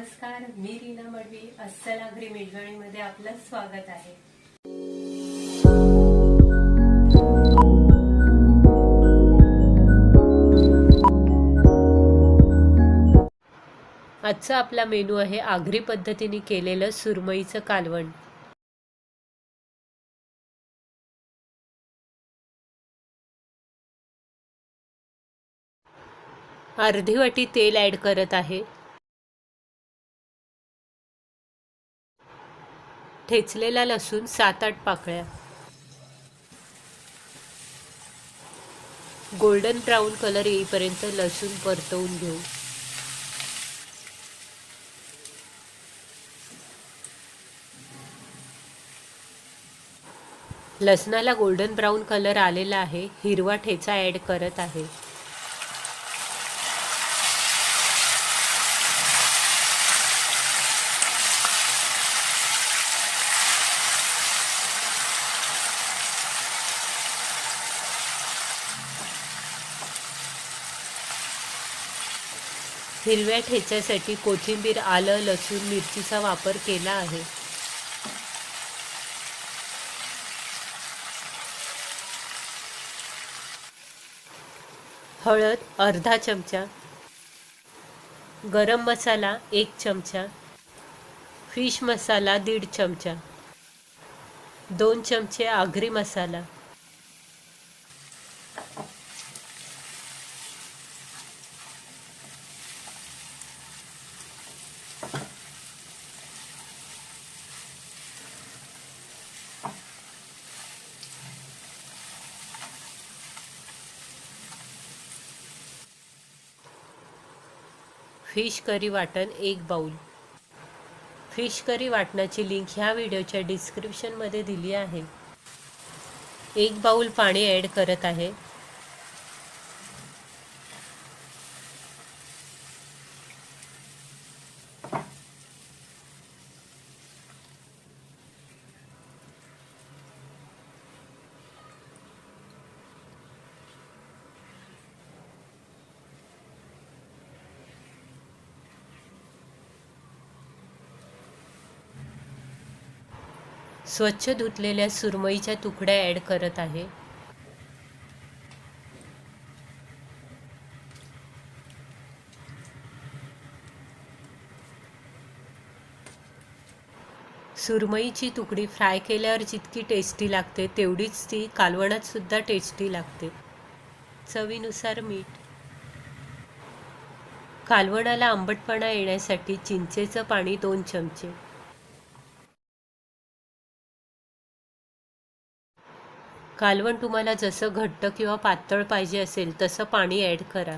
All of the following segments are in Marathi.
नमस्कार मी रीना मडवी अस्सल आगरी मेजवानीमध्ये आपलं स्वागत आहे. आजचा आपला मेनू आहे आगरी पद्धतीने केलेलं सुरमईचं कालवण. अर्धी वाटी तेल ॲड करत आहे. ठेचलेला लसूण सात आठ पाकळ्या. गोल्डन ब्राऊन कलर येईपर्यंत लसूण परतवून घेऊ. लसणाला गोल्डन ब्राऊन कलर आलेला आहे हिरवा ठेचा ॲड करत आहे. हिरव्या ठेच्यासाठी कोथिंबीर आलं लसूण मिरचीचा वापर केला आहे. हळद अर्धा चमचा. गरम मसाला एक चमचा. फिश मसाला दीड चमचा. दोन चमचे आगरी मसाला. फिश करी वाटण एक बाऊल फिश करी वाटणाची लिंक ह्या व्हिडिओच्या डिस्क्रिप्शनमध्ये दिली आहे. एक बाऊल पाणी ॲड करत आहे. स्वच्छ धुतलेल्या सुरमईच्या तुकड्या ॲड करत आहे. सुरमईची तुकडी फ्राय केल्यावर जितकी टेस्टी लागते तेवढीच ती कालवणात सुद्धा टेस्टी लागते. चवीनुसार मीठ. कालवणाला आंबटपणा येण्यासाठी चिंचेचं पाणी दोन चमचे. कालवण तुम्हाला जसं घट्ट किंवा पातळ पाहिजे असेल तसं पाणी ॲड करा.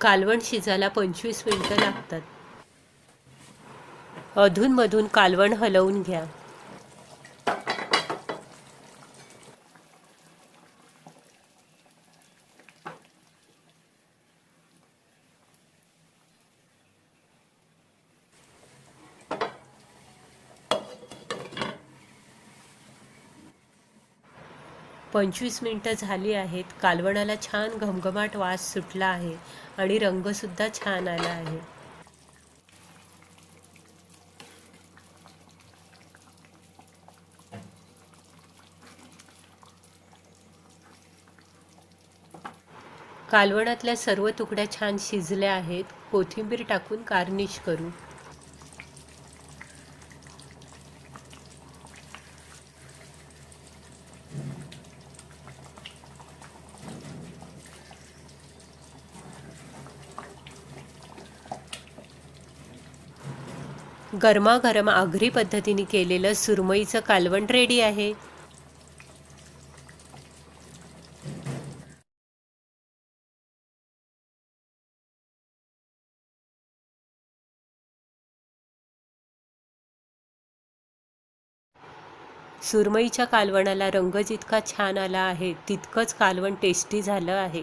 कालवण शिजायला पंचवीस मिनटं लागतात. अधूनमधून कालवण हलवून घ्या. पंचवीस मिनटं झाली आहेत. कालवणाला छान घमघमाट वास सुटला आहे आणि रंगसुद्धा छान आला आहे. कालवणातल्या सर्व तुकड्या छान शिजल्या आहेत. कोथिंबीर टाकून गार्निश करू. गरमागरम आगरी पद्धतीने केलेलं सुरमईचं कालवण रेडी आहे. सुरमईच्या कालवणाला रंग जितका छान आला आहे तितकंच कालवण टेस्टी झालं आहे.